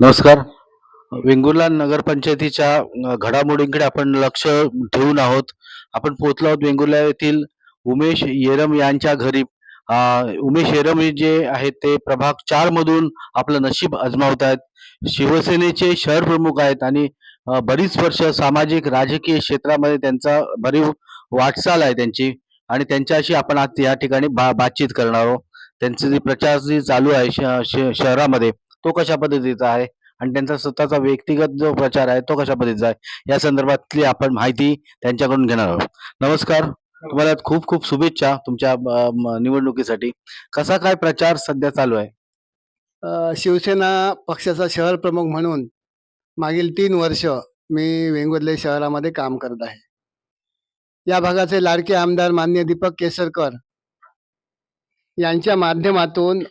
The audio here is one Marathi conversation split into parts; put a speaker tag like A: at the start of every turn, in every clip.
A: नमस्कार. वेंगुर्ला नगरपंचायतीच्या घडामोडींकडे आपण लक्ष ठेवून आहोत. आपण पोहोचलो आहोत वेंगुर्ला येथील उमेश येरम यांच्या घरी. उमेश येरम जे आहेत ते प्रभाग चार मधून आपलं नशीब अजमावत आहेत. शिवसेनेचे शहर प्रमुख आहेत आणि बरीच वर्ष सामाजिक राजकीय क्षेत्रामध्ये त्यांचा भरीव वाटचाल आहे त्यांची. आणि त्यांच्याशी आपण आज या ठिकाणी बा बातचीत करणार आहोत. त्यांचे जे प्रचार जे चालू आहे श- श- शहरामध्ये. तो कशा पद्धतीचा आहे? आणि त्यांचा स्वतःचा व्यक्तिगत जो प्रचार आहे तो कशा पद्धतीचा आहे? या संदर्भातली आपण माहिती त्यांच्याकडून घेणार आहोत. नमस्कार. तुम्हाला खूप खूप शुभेच्छा तुमच्या निवडणुकीसाठी. कसा काय प्रचार सध्या चालू आहे?
B: शिवसेना पक्षाचा शहर प्रमुख म्हणून मागील तीन वर्ष मी वेंगुर्ले शहरामध्ये काम करत आहे. या भागाचे लाडके आमदार मान्य दीपक केसरकर यांच्या माध्यमातून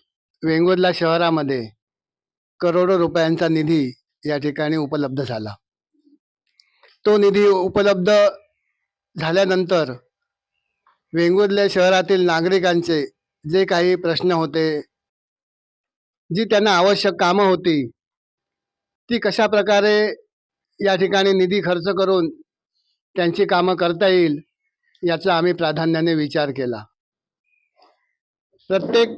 B: वेंगुर्ला शहरामध्ये करोडो रुपयांचा निधी या ठिकाणी उपलब्ध झाला. तो निधी उपलब्ध झाल्यानंतर वेंगुर्ले शहरातील नागरिकांचे जे काही प्रश्न होते जी त्यांना आवश्यक कामं होती ती कशा प्रकारे या ठिकाणी निधी खर्च करून त्यांची कामं करता येईल याचा आम्ही प्राधान्याने विचार केला. प्रत्येक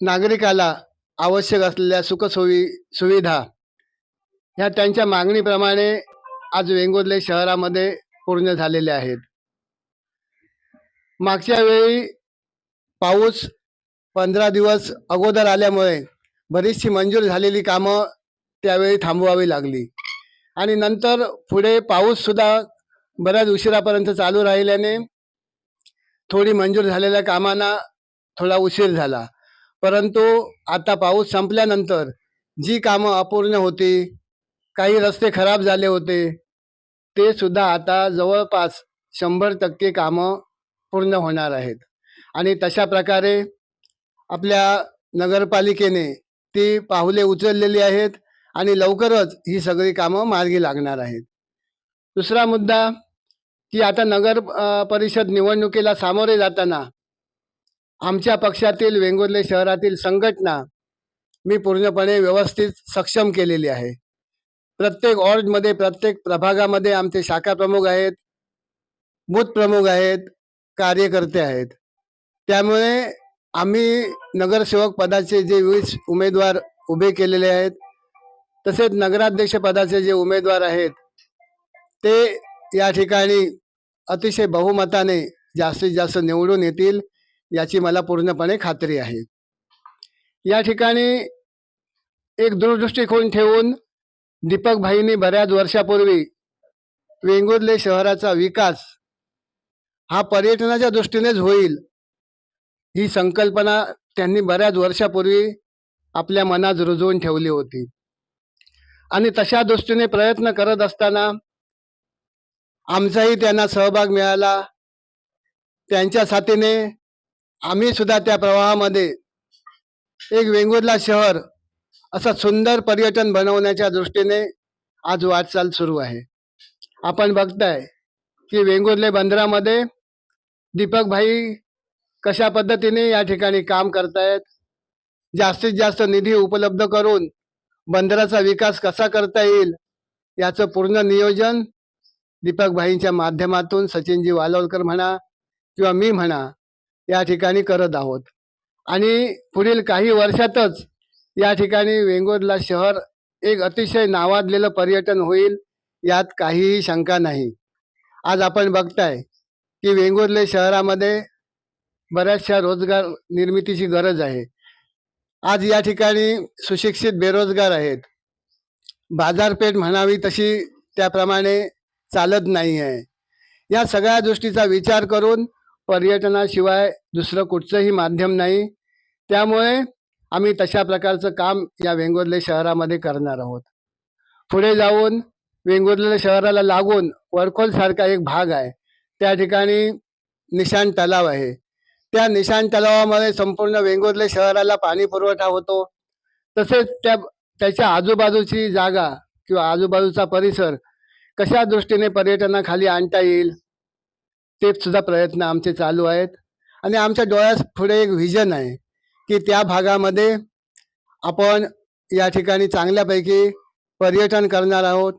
B: नागरिकाला आवश्यक असलेल्या सुखसोयी सुविधा ह्या त्यांच्या मागणीप्रमाणे आज वेंगुर्ले शहरामध्ये पूर्ण झालेल्या आहेत. मागच्या वेळी पाऊस पंधरा दिवस अगोदर आल्यामुळे बरीचशी मंजूर झालेली कामं त्यावेळी थांबवावी लागली. आणि नंतर पुढे पाऊससुद्धा बऱ्याच उशिरापर्यंत चालू राहिल्याने थोडी मंजूर झालेल्या कामांना थोडा उशीर झाला. परंतु आता पाऊस संपल्यानंतर जी कामं अपूर्ण होती काही रस्ते खराब झाले होते ते सुद्धा आता जवळपास शंभर टक्के कामं पूर्ण होणार आहेत. आणि तशा प्रकारे आपल्या नगरपालिकेने ती पाहुले उचललेली आहेत आणि लवकरच ही सगळी कामं मार्गी लागणार आहेत. दुसरा मुद्दा की आता नगर परिषद निवडणुकीला सामोरे जाताना आमच्या पक्षातील वेंगुर्ले शहरातील संघटना मी पूर्णपणे व्यवस्थित सक्षम केलेली आहे. प्रत्येक वॉर्डमध्ये प्रत्येक प्रभागामध्ये आमचे शाखा प्रमुख आहेत बूथ प्रमुख आहेत कार्यकर्ते आहेत. त्यामुळे आम्ही नगरसेवक पदाचे जे वीस उमेदवार उभे केलेले आहेत तसेच नगराध्यक्ष पदाचे जे उमेदवार आहेत ते या ठिकाणी अतिशय बहुमताने जास्तीत जास्त निवडून येतील. याची मला पूर्णपणे खात्री आहे. या ठिकाणी एक दूरदृष्टिकोन ठेवून दीपक भाईंनी बऱ्याच वर्षापूर्वी वेंगुर्ले शहराचा विकास हा पर्यटनाच्या दृष्टीनेच होईल ही संकल्पना त्यांनी बऱ्याच वर्षापूर्वी आपल्या मनात रुजवून ठेवली होती. आणि तशा दृष्टीने प्रयत्न करत असताना आमचाही त्यांना सहभाग मिळाला. त्यांच्या साथीने आम्ही सुद्धा त्या प्रवाहामध्ये एक वेंगुर्ला शहर असं सुंदर पर्यटन बनवण्याच्या दृष्टीने आज वाटचाल सुरू आहे. आपण बघताय की वेंगुर्ले बंदरामध्ये दीपक भाई कशा पद्धतीने या ठिकाणी काम करतायत जास्तीत जास्त निधी उपलब्ध करून बंदराचा विकास कसा करता येईल याचं पूर्ण नियोजन दीपक भाईंच्या माध्यमातून सचिनजी वालोलकर म्हणा किंवा मी म्हणा या ठिकाणी करत आहोत. आणि पुढील काही वर्षातच या ठिकाणी वेंगुर्ला शहर एक अतिशय नावाजलेलं पर्यटन होईल यात काहीही शंका नाही. आज आपण बघताय की वेंगुर्ले शहरामध्ये बऱ्याचशा रोजगार निर्मितीची गरज आहे. आज या ठिकाणी सुशिक्षित बेरोजगार आहेत. बाजारपेठ म्हणावी तशी त्याप्रमाणे चालत नाही आहे या सगळ्या गोष्टीचा विचार करून पर्यटनाशिवाय दुसरं कुठचंही माध्यम नाही. त्यामुळे आम्ही तशा प्रकारचं काम या वेंगुर्ले शहरामध्ये करणार आहोत. पुढे जाऊन वेंगुर्ले शहराला लागून वरखोलसारखा एक भाग आहे. त्या ठिकाणी निशाण तलाव आहे. त्या निशाण तलावामध्ये संपूर्ण वेंगुर्ले शहराला पाणी पुरवठा होतो. तसेच त्या त्याच्या आजूबाजूची जागा किंवा आजूबाजूचा परिसर कशा दृष्टीने पर्यटनाखाली आणता येईल? ते सुद्धा प्रयत्न आमचे चालू आहेत. आणि आमच्या डोळ्यास पुढे एक व्हिजन आहे की त्या भागामध्ये आपण या ठिकाणी चांगल्यापैकी पर्यटन करणार आहोत.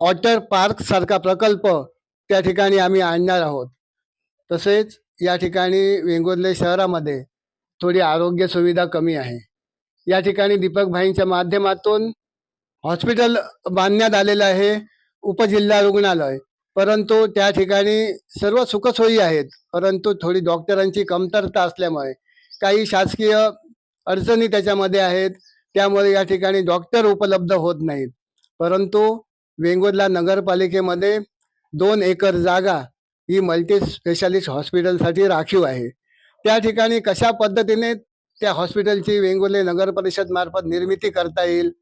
B: वॉटर पार्कसारखा प्रकल्प त्या ठिकाणी आम्ही आणणार आहोत. तसेच या ठिकाणी वेंगुर्ले शहरामध्ये थोडी आरोग्य सुविधा कमी आहे. या ठिकाणी दीपकभाईंच्या माध्यमातून हॉस्पिटल बांधण्यात आलेलं आहे. उपजिल्हा रुग्णालय. परंतु त्या ठिकाणी सर्व सुखसोयी आहेत. परंतु थोडी डॉक्टरांची कमतरता असल्यामुळे काही शासकीय अडचणी त्याच्यामध्ये आहेत. त्यामुळे या ठिकाणी डॉक्टर उपलब्ध होत नाहीत. परंतु वेंगुर्ला नगरपालिकेमध्ये दोन एकर जागा ही मल्टी स्पेशालिस्ट हॉस्पिटलसाठी राखीव आहे. त्या ठिकाणी कशा पद्धतीने त्या हॉस्पिटलची वेंगुर्ले नगर परिषद मार्फत निर्मिती करता येईल?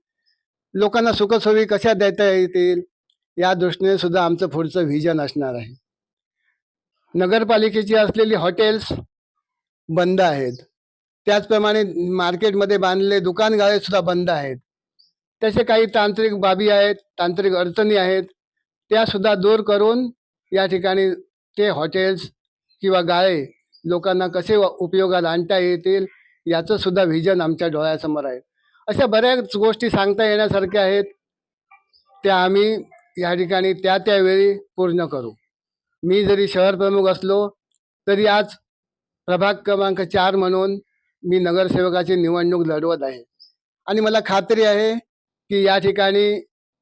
B: लोकांना सुखसोयी कशा देता येतील? या दृष्टीने सुद्धा आमचं पुढचं व्हिजन असणार आहे. नगरपालिकेची असलेली हॉटेल्स बंद आहेत. त्याचप्रमाणे मार्केटमध्ये बांधलेले दुकानगाळे सुद्धा बंद आहेत. तसे काही तांत्रिक बाबी आहेत तांत्रिक अडचणी आहेत. त्या सुद्धा दूर करून या ठिकाणी ते हॉटेल्स किंवा गाळे लोकांना कसे व- उपयोगात आणता येतील याचं सुद्धा व्हिजन आमच्या डोळ्यासमोर आहे. अशा बऱ्याच गोष्टी सांगता येण्यासारख्या आहेत. त्या आम्ही या ठिकाणी त्या त्यावेळी पूर्ण करू. मी जरी शहर प्रमुख असलो तरी आज प्रभाग क्रमांक चार म्हणून मी नगरसेवकाची निवडणूक लढवत आहे. आणि मला खात्री आहे की या ठिकाणी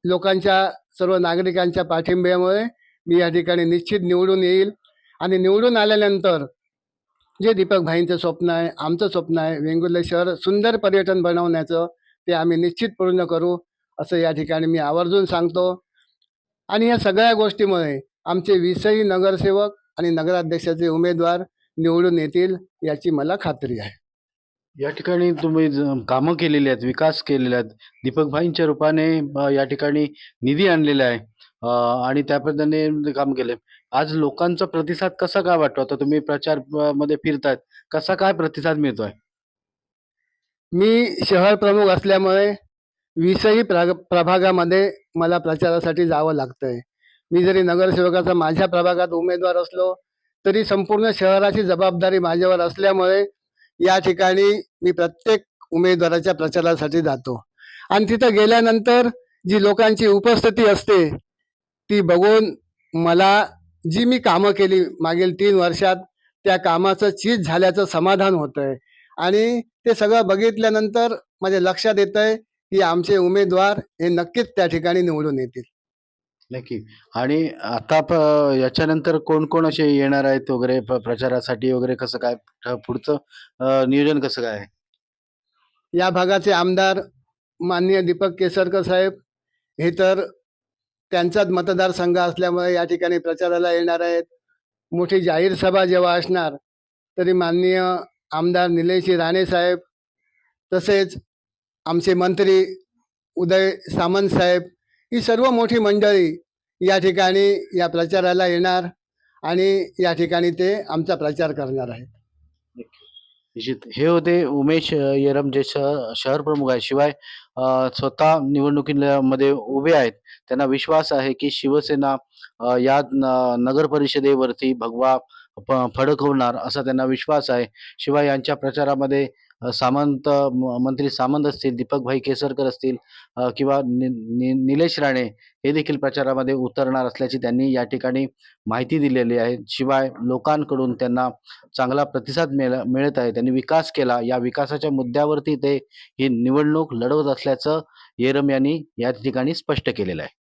B: लोकांच्या सर्व नागरिकांच्या पाठिंब्यामुळे मी या ठिकाणी निश्चित निवडून येईल. आणि निवडून आल्यानंतर जे दीपक भाईंचं स्वप्न आहे आमचं स्वप्न आहे वेंगुर्ले शहर सुंदर पर्यटन बनवण्याचं ते आम्ही निश्चित पूर्ण करू असं या ठिकाणी मी आवर्जून सांगतो. आणि या सगळ्या गोष्टीमुळे आमचे वीसही नगरसेवक आणि नगराध्यक्षाचे उमेदवार निवडून येतील याची मला खात्री आहे.
A: या ठिकाणी तुम्ही कामं केलेली आहेत विकास केलेले आहेत. दीपक भाईंच्या रूपाने या ठिकाणी निधी आणलेला आहे. आणि त्या पद्धतीने काम केले. आज लोकांचा प्रतिसाद कसा काय वाटतो? आता तुम्ही प्रचारमध्ये फिरतायत. कसा काय प्रतिसाद मिळतोय?
B: मी शहर प्रमुख असल्यामुळे वीसही प्राग प्रभागामध्ये मला प्रचारासाठी जावं लागतंय. मी जरी नगरसेवकाचा माझ्या प्रभागात उमेदवार असलो तरी संपूर्ण शहराची जबाबदारी माझ्यावर असल्यामुळे या ठिकाणी मी प्रत्येक उमेदवाराच्या प्रचारासाठी जातो. आणि तिथं गेल्यानंतर जी लोकांची उपस्थिती असते ती बघून मला जी मी कामं केली मागील तीन वर्षात त्या कामाचं चीज झाल्याचं समाधान होतंय. आणि ते सगळं बघितल्यानंतर माझ्या लक्षात येतंय आहे की आमचे उमेदवार हे नक्कीच त्या ठिकाणी निवडून येतील.
A: नक्की. आणि आता प- याच्यानंतर कोण कोण असे येणार आहेत वगैरे प- प्रचारासाठी वगैरे कसं काय ठ- पुढचं अ, नियोजन कसं काय आहे?
B: या भागाचे आमदार माननीय दीपक केसरकर साहेब हे तर त्यांचाच मतदारसंघ असल्यामुळे या ठिकाणी प्रचाराला येणार आहेत. मोठी जाहीर सभा जेव्हा असणार तरी माननीय आमदार निलेशजी राणे साहेब तसेच आमचे मंत्री उदय सामंत साहेब ही सर्व मोठी मंडळी या ठिकाणी या प्रचाराला येणार आणि या ठिकाणी ते आमचा प्रचार करणार आहेत.
A: निश्चित. हे होते उमेश येरम जे शहर शहर प्रमुख आहे शिवाय स्वतः निवडणुकीमध्ये उभे आहेत. त्यांना विश्वास आहे की शिवसेना या न- नगर परिषदेवरती भगवा फ- फडकवणार असा त्यांना विश्वास आहे. शिवाय यांच्या प्रचारामध्ये सामंत म- मंत्री सामंत असतील दीपकभाई केसरकर असतील किंवा नि, नि, निलेश राणे हे देखील प्रचारामध्ये उतरणार असल्याची त्यांनी या ठिकाणी माहिती दिलेली आहे. शिवाय लोकांकडून त्यांना चांगला प्रतिसाद मिळ मिळत आहे. त्यांनी विकास केला. या विकासाच्या मुद्द्यावरती ते ही निवडणूक लढवत असल्याचं येरम यांनी या ठिकाणी स्पष्ट केलेलं आहे.